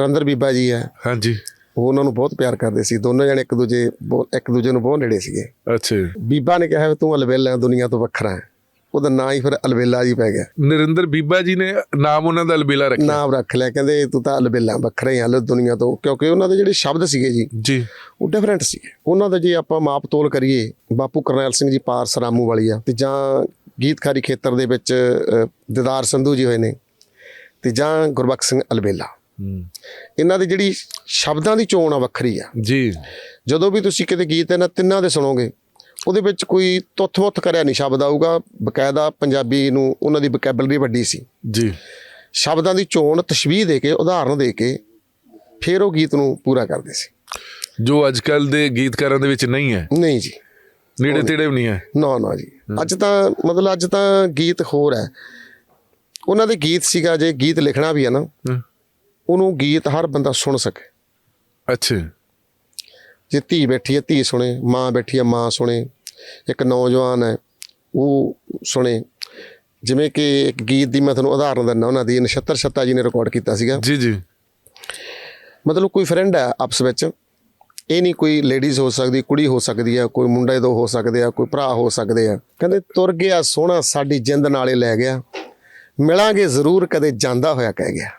ਨਰਿੰਦਰ ਬੀਬਾ ਜੀ ਹੈ। ਹਾਂਜੀ। ਉਹ ਉਹਨਾਂ ਨੂੰ ਬਹੁਤ ਪਿਆਰ ਕਰਦੇ ਸੀ। ਦੋਨੋਂ ਜਣੇ ਇੱਕ ਦੂਜੇ ਬਹੁਤ- ਇੱਕ ਦੂਜੇ ਨੂੰ ਬਹੁਤ ਨੇੜੇ ਸੀਗੇ। ਅੱਛਾ ਬੀਬਾ ਨੇ ਕਿਹਾ ਤੂੰ ਅਲਬੇਲਾ ਹੈ, ਦੁਨੀਆ ਤੋਂ ਵੱਖਰਾ ਹੈ। ਉਹਦਾ ਨਾਂ ਹੀ ਫਿਰ ਅਲਬੇਲਾ ਜੀ ਪੈ ਗਿਆ। ਨਰਿੰਦਰ ਬੀਬਾ ਜੀ ਨੇ ਨਾਮ ਉਹਨਾਂ ਦਾ ਅਲਬੇਲਾ ਰੱਖਿਆ। ਨਾਮ ਰੱਖ ਲਿਆ। ਕਹਿੰਦੇ ਤੂੰ ਤਾਂ ਅਲਬੇਲਾ ਵੱਖਰਾ ਹੀ ਹੈ ਲੋ ਦੁਨੀਆ ਤੋਂ। ਕਿਉਂਕਿ ਉਹਨਾਂ ਦੇ ਜਿਹੜੇ ਸ਼ਬਦ ਸੀਗੇ ਜੀ ਜੀ। ਉਹ ਡਿਫਰੈਂਟ ਸੀਗੇ। ਉਹਨਾਂ ਦਾ ਜੇ ਆਪਾਂ ਮਾਪ ਤੋਲ ਕਰੀਏ ਬਾਪੂ ਕਰਨੈਲ ਸਿੰਘ ਜੀ ਪਾਰਸ ਰਾਮੂ ਵਾਲੀ ਆ ਤੇ ਜਾਂ ਗੀਤਕਾਰੀ ਖੇਤਰ ਦੇ ਵਿੱਚ ਦਿਦਾਰ ਸੰਧੂ ਜੀ ਹੋਏ ਨੇ ਤੇ ਜਾਂ ਗੁਰਬਖਸ਼ ਸਿੰਘ ਅਲਬੇਲਾ ਹੂੰ। ਇਹਨਾਂ ਦੀ ਜਿਹੜੀ ਸ਼ਬਦਾਂ ਦੀ ਚੋਣ ਆ ਵੱਖਰੀ ਆ। ਜੀ। ਜਦੋਂ ਵੀ ਤੁਸੀਂ ਕਿਤੇ ਗੀਤ ਇਹਨਾਂ ਤਿੰਨਾਂ ਦੇ ਸੁਣੋਗੇ ਉਹਦੇ ਵਿੱਚ ਕੋਈ ਤੁੱਥ-ਮੁੱਥ ਕਰਿਆ ਨਹੀਂ ਸ਼ਬਦ ਆਊਗਾ। ਬਕਾਇਦਾ ਪੰਜਾਬੀ ਨੂੰ ਉਹਨਾਂ ਦੀ ਵੋਕੈਬਲਰੀ ਵੱਡੀ ਸੀ। ਜੀ। ਸ਼ਬਦਾਂ ਦੀ ਚੋਣ ਤਸ਼ਬੀਹ ਦੇ ਕੇ ਉਦਾਹਰਨ ਦੇ ਕੇ ਫਿਰ ਉਹ ਗੀਤ ਨੂੰ ਪੂਰਾ ਕਰਦੇ ਸੀ। ਜੋ ਅੱਜ ਕੱਲ ਦੇ ਗੀਤਕਾਰਾਂ ਦੇ ਵਿੱਚ ਨਹੀਂ ਹੈ। ਨਹੀਂ ਜੀ। ਨੇੜੇ ਤੇੜੇ ਵੀ ਨਹੀਂ ਹੈ। ਨਾ ਨਾ ਜੀ। ਅੱਜ ਤਾਂ ਮਤਲਬ ਅੱਜ ਤਾਂ ਗੀਤ ਹੋਰ ਹੈ। ਉਹਨਾਂ ਦੇ ਗੀਤ ਸੀਗਾ ਜੇ ਗੀਤ ਲਿਖਣਾ ਵੀ ਹੈ ਨਾ ਉਹਨੂੰ ਗੀਤ ਹਰ ਬੰਦਾ ਸੁਣ ਸਕੇ। ਅੱਛਾ। ਜੇ ਧੀ ਬੈਠੀ ਹੈ ਧੀ ਸੁਣੇ ਮਾਂ ਬੈਠੀ ਹੈ ਮਾਂ ਸੁਣੇ ਇੱਕ ਨੌਜਵਾਨ ਹੈ ਉਹ ਸੁਣੇ। ਜਿਵੇਂ ਕਿ ਇੱਕ ਗੀਤ ਦੀ ਮੈਂ ਤੁਹਾਨੂੰ ਉਦਾਹਰਨ ਦਿੰਦਾ ਉਹਨਾਂ ਦੀ ਨਛੱਤਰ ਛੱਤਾ ਜੀ ਨੇ ਰਿਕਾਰਡ ਕੀਤਾ ਸੀਗਾ। ਜੀ ਜੀ। ਮਤਲਬ ਕੋਈ ਫਰੈਂਡ ਹੈ ਆਪਸ ਵਿੱਚ ਇਹ ਨਹੀਂ ਕੋਈ ਲੇਡੀਜ਼ ਹੋ ਸਕਦੀ ਕੁੜੀ ਹੋ ਸਕਦੀ ਹੈ ਕੋਈ ਮੁੰਡੇ ਦੋ ਹੋ ਸਕਦੇ ਆ ਕੋਈ ਭਰਾ ਹੋ ਸਕਦੇ ਆ। ਕਹਿੰਦੇ ਤੁਰ ਗਿਆ ਸੋਹਣਾ ਸਾਡੀ ਜਿੰਦ ਨਾਲੇ ਲੈ ਗਿਆ ਮਿਲਾਂਗੇ ਜ਼ਰੂਰ ਕਦੇ ਜਾਂਦਾ ਹੋਇਆ ਕਹਿ ਗਿਆ।